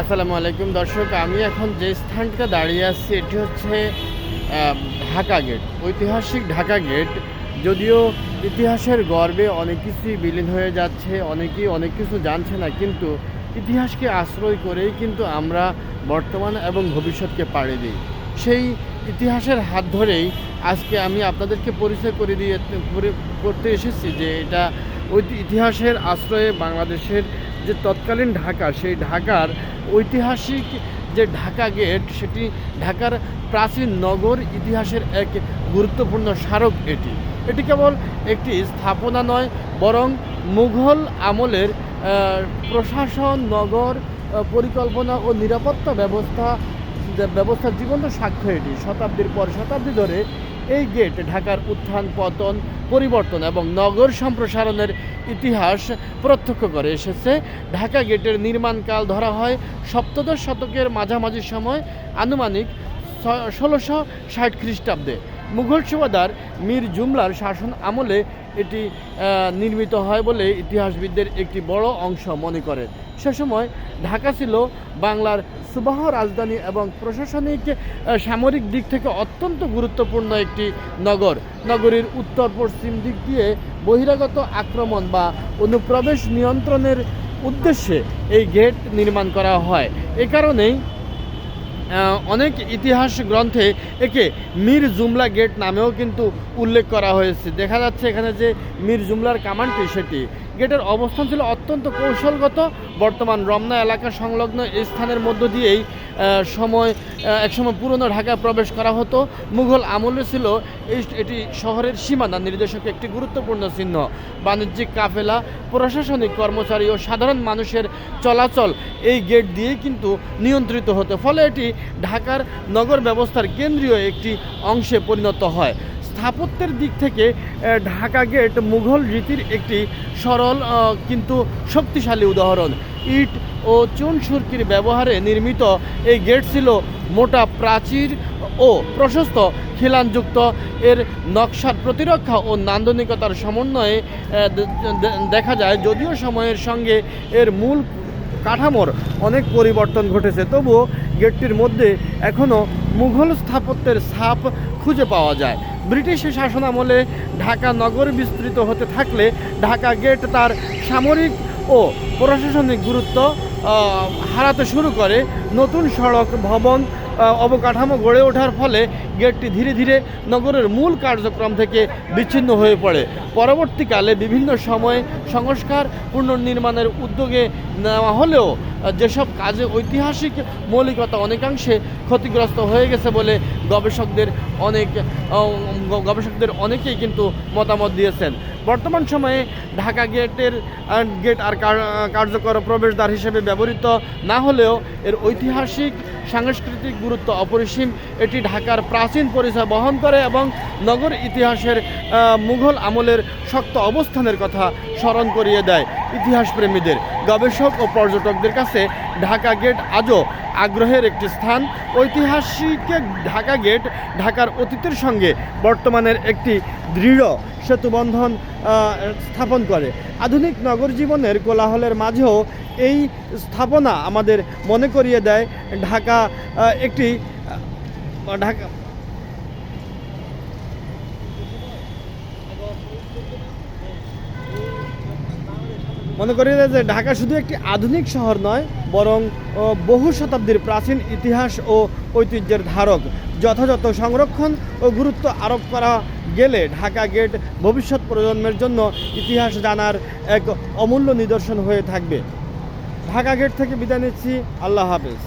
আসসালামু আলাইকুম দর্শক, আমি এখন যে স্থানটা দাঁড়িয়ে আছি, এটি হচ্ছে ঢাকা গেট। ঐতিহাসিক ঢাকা গেট। যদিও ইতিহাসের গর্বে অনেক কিছুই বিলীন হয়ে যাচ্ছে, অনেকেই অনেক কিছু জানছে না, কিন্তু ইতিহাসকে আশ্রয় করেই কিন্তু আমরা বর্তমান এবং ভবিষ্যৎকে পাড়ি দিই। সেই ইতিহাসের হাত ধরেই আজকে আমি আপনাদেরকে পরিচয় করে দিয়ে করতে এসেছি যে এটা ইতিহাসের আশ্রয়ে বাংলাদেশের যে তৎকালীন ঢাকা, সেই ঢাকার ঐতিহাসিক যে ঢাকা গেট, সেটি ঢাকার প্রাচীন নগর ইতিহাসের এক গুরুত্বপূর্ণ স্মারক এটি। এটি কেবল একটি স্থাপনা নয়, বরং মুঘল আমলের প্রশাসন, নগর পরিকল্পনা ও নিরাপত্তা ব্যবস্থা, ব্যবস্থার জীবন্ত সাক্ষ্য এটি। শতাব্দীর পর শতাব্দী ধরে এই গেট ঢাকার উত্থান, পতন, পরিবর্তন এবং নগর সম্প্রসারণের ইতিহাস প্রত্যক্ষ করে এসেছে। ঢাকা গেটের নির্মাণকাল ধরা হয় সপ্তদশ শতকের মাঝামাঝি সময়, আনুমানিক ষোলোশো ষাট খ্রিস্টাব্দে। মুঘল সুবাদার মীর জুমলার শাসন আমলে এটি নির্মিত হয় বলে ইতিহাসবিদদের একটি বড় অংশ মনে করে। সে সময় ঢাকা ছিল বাংলার সুবাহ রাজধানী এবং প্রশাসনিক সামরিক দিক থেকে অত্যন্ত গুরুত্বপূর্ণ একটি নগর। নগরীর উত্তর পশ্চিম দিক দিয়ে বহিরাগত আক্রমণ বা অনুপ্রবেশ নিয়ন্ত্রণের উদ্দেশ্যে এই গেট নির্মাণ করা হয়। এ কারণেই অনেক ইতিহাস গ্রন্থে একে মীর জুমলা গেট নামেও কিন্তু উল্লেখ করা হয়েছে। দেখা যাচ্ছে এখানে যে মীর জুমলার কামানটি সেটি। গেটের অবস্থান ছিল অত্যন্ত কৌশলগত। বর্তমান রমনা এলাকা সংলগ্ন স্থানের মধ্য দিয়েই সময় একসময় পুরনো ঢাকায় প্রবেশ করা হতো। মুঘল আমলে ছিল এটি শহরের সীমানা, নির্দেশক একটি গুরুত্বপূর্ণ চিহ্ন। বাণিজ্যিক কাফেলা, প্রশাসনিক কর্মচারী ও সাধারণ মানুষের চলাচল এই গেট দিয়েই কিন্তু নিয়ন্ত্রিত হতো। ফলে এটি ঢাকার নগর ব্যবস্থার কেন্দ্রীয় একটি অংশে পরিণত হয়। স্থাপত্যের দিক থেকে ঢাকা গেট মুঘল রীতির একটি সরল কিন্তু শক্তিশালী উদাহরণ। ইট ও চুন সুরকির ব্যবহারে নির্মিত এই গেট ছিল মোটা, প্রাচীর ও প্রশস্ত, খিলানযুক্ত। এর নকশার প্রতিরক্ষা ও নান্দনিকতার সমন্বয়ে দেখা যায়, যদিও সময়ের সঙ্গে এর মূল কাঠামোর অনেক পরিবর্তন ঘটেছে, তবুও গেটটির মধ্যে এখনও মুঘল স্থাপত্যের ছাপ খুঁজে পাওয়া যায়। ব্রিটিশ শাসনামলে ঢাকা নগর বিস্তৃত হতে থাকলে ঢাকা গেট তার সামরিক ও প্রশাসনিক গুরুত্ব হারাতে শুরু করে। নতুন সড়ক, ভবন অবকাঠামো গড়ে ওঠার ফলে গেটটি ধীরে ধীরে নগরের মূল কার্যক্রম থেকে বিচ্ছিন্ন হয়ে পড়ে। পরবর্তীকালে বিভিন্ন সময়ে সংস্কার পুনর্নির্মাণের উদ্যোগে নেওয়া হলেও যেসব কাজে ঐতিহাসিক মৌলিকতা অনেকাংশে ক্ষতিগ্রস্ত হয়ে গেছে বলে গবেষকদের অনেক গবেষকদের অনেকেই কিন্তু মতামত দিয়েছেন। বর্তমান সময়ে ঢাকা গেটের গেট আর কার্যকর প্রবেশদ্বার হিসেবে ব্যবহৃত না হলেও এর ঐতিহাসিক, সাংস্কৃতিক গুরুত্ব অপরিসীম। এটি ঢাকার প্রাচীন পরিচয় বহন করে এবং নগর ইতিহাসের মুঘল আমলের শক্ত অবস্থানের কথা স্মরণ করিয়ে দেয় ইতিহাস প্রেমীদের গবেষক ও পর্যটকদের কাছে ঢাকা গেট আজও আগ্রহের একটি স্থান। ঐতিহাসিক ঢাকা গেট ঢাকার অতীতের সঙ্গে বর্তমানের একটি দৃঢ় সেতুবন্ধন স্থাপন করে। আধুনিক নগর জীবনের কোলাহলের মাঝেও এই স্থাপনা আমাদের মনে করিয়ে দেয় ঢাকা একটি ঢাকা মনে করি যে ঢাকা শুধু একটি আধুনিক শহর নয়, বরং বহু শতাব্দীর প্রাচীন ইতিহাস ও ঐতিহ্যের ধারক। যথাযথ সংরক্ষণ ও গুরুত্ব আরোপ করা গেলে ঢাকা গেট ভবিষ্যৎ প্রজন্মের জন্য ইতিহাস জানার এক অমূল্য নিদর্শন হয়ে থাকবে। ঢাকা গেট থেকে বিদায় নিচ্ছি। আল্লাহ হাফেজ।